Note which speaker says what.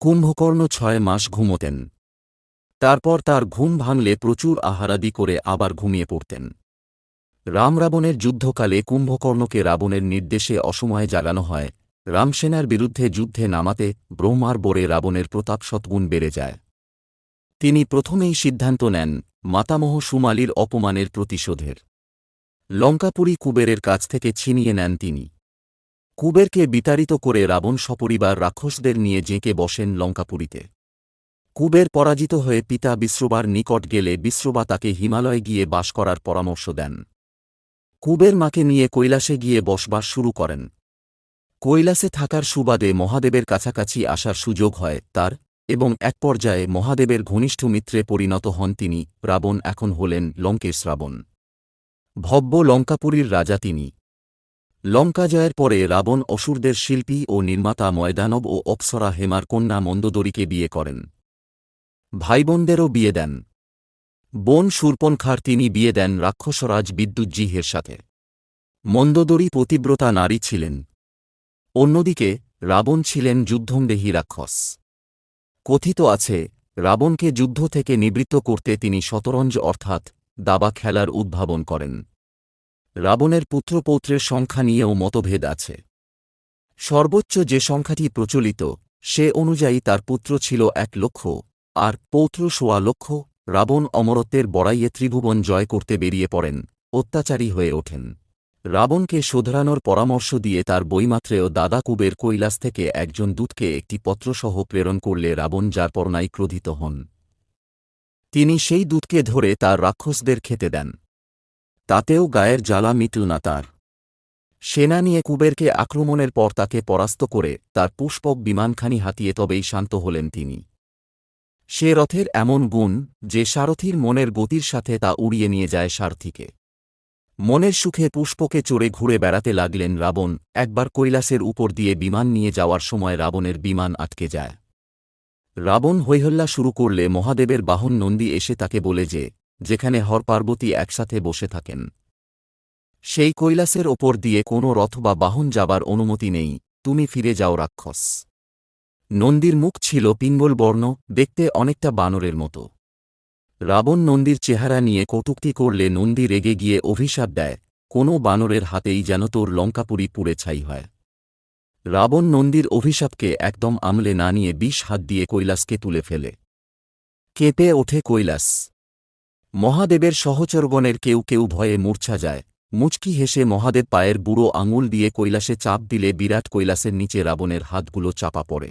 Speaker 1: কুম্ভকর্ণ ছয় মাস ঘুমোতেন। তারপর তার ঘুম ভাঙলে প্রচুর আহারাদি করে আবার ঘুমিয়ে পড়তেন। রাম রাবণের যুদ্ধকালে কুম্ভকর্ণকে রাবণের নির্দেশে অসময়ে জাগানো হয়। রামসেনার বিরুদ্ধে যুদ্ধে নামাতে ব্রহ্মার বোরে রাবণের প্রতাপ শতগুণ বেড়ে যায়। তিনি প্রথমেই সিদ্ধান্ত নেন, মাতামহ সুমালির অপমানের প্রতিশোধের। লঙ্কাপুরী কুবেরের কাছ থেকে ছিনিয়ে নেন তিনি। কুবেরকে বিতাড়িত করে রাবণ সপরিবার রাক্ষসদের নিয়ে জেঁকে বসেন লঙ্কাপুরীতে। কুবের পরাজিত হয়ে পিতা বিশ্রবার নিকট গেলে বিশ্রবা তাকে হিমালয়ে গিয়ে বাস করার পরামর্শ দেন। কুবের মাকে নিয়ে কৈলাসে গিয়ে বসবাস শুরু করেন। কৈলাসে থাকার সুবাদে মহাদেবের কাছাকাছি আসার সুযোগ হয় তার, এবং এক পর্যায়ে মহাদেবের ঘনিষ্ঠ মিত্রে পরিণত হন তিনি, রাবণ এখন হলেন লঙ্কেশ রাবণ ভব্য লঙ্কাপুরীর রাজা তিনি। লঙ্কা জয়ের পরে রাবণ অসুরদের শিল্পী ও নির্মাতা ময়দানব ও অপ্সরা হেমার কন্যা মন্দোদরীকে বিয়ে করেন। ভাইবোনদেরও বিয়ে দেন। বোন শূর্পণখার তিনি বিয়ে দেন রাক্ষসরাজ বিদ্যুজ্জিহের সাথে। মন্দোদরী পতিব্রতা নারী ছিলেন। অন্যদিকে, রাবণ ছিলেন যুদ্ধংদেহী রাক্ষস। কথিত আছে, রাবণকে যুদ্ধ থেকে নিবৃত্ত করতে তিনি শতরঞ্জ অর্থাৎ দাবা খেলার উদ্ভাবন করেন। রাবণের পুত্রপৌত্রের সংখ্যা নিয়েও মতভেদ আছে। সর্বোচ্চ যে সংখ্যাটি প্রচলিত, সে অনুযায়ী তার পুত্র ছিল এক লক্ষ, আর পৌত্র সোয়া লক্ষ। রাবণ অমরত্বের বড়াইয়ে ত্রিভুবন জয় করতে বেরিয়ে পড়েন, অত্যাচারী হয়ে ওঠেন। রাবণকে শোধরানোর পরামর্শ দিয়ে তার বইমাত্রেও দাদা কুবের কৈলাস থেকে একজন দূতকে একটি পত্রসহ প্রেরণ করলে রাবণ যার পরনাই ক্রোধিত হন। তিনি সেই দূতকে ধরে তার রাক্ষসদের খেতে দেন। তাতেও গায়ের জ্বালা মিটল না তার। সেনা নিয়ে কুবেরকে আক্রমণের পর তাকে পরাস্ত করে তার পুষ্পক বিমানখানি হাতিয়ে তবেই শান্ত হলেন তিনি। সে রথের এমন গুণ যে সারথীর মনের গতির সাথে তা উড়িয়ে নিয়ে যায় সারথীকে। মনের সুখে পুষ্পকে চড়ে ঘুরে বেড়াতে লাগলেন রাবণ, একবার কৈলাসের উপর দিয়ে বিমান নিয়ে যাওয়ার সময় রাবণের বিমান আটকে যায়। রাবণ হৈহল্লা শুরু করলে মহাদেবের বাহন নন্দী এসে তাকে বলে যে যেখানে হর পার্বতী একসাথে বসে থাকেন। সেই কৈলাসের ওপর দিয়ে কোনো রথ বা বাহন যাবার অনুমতি নেই। তুমি ফিরে যাও, রাক্ষস। নন্দীর মুখ ছিল পিঙ্গল বর্ণ, দেখতে অনেকটা বানরের মতো। রাবণ নন্দীর চেহারা নিয়ে কটুক্তি করলে নন্দী রেগে গিয়ে অভিশাপ দেয়, কোনো বানরের হাতেই যেন তোর লঙ্কাপুরি পুড়ে ছাই হয়। রাবণ নন্দীর অভিশাপকে একদম আমলে না নিয়ে বিষ হাত দিয়ে কৈলাসকে তুলে ফেলে। কেঁপে ওঠে কৈলাস। মহাদেবের সহচরগণের কেউ কেউ ভয়ে মূর্ছা যায়। মুচকি হেসে মহাদেব পায়ের বুড়ো আঙুল দিয়ে কৈলাসে চাপ দিলে বিরাট কৈলাসের নিচে রাবণের হাতগুলো চাপা পড়ে।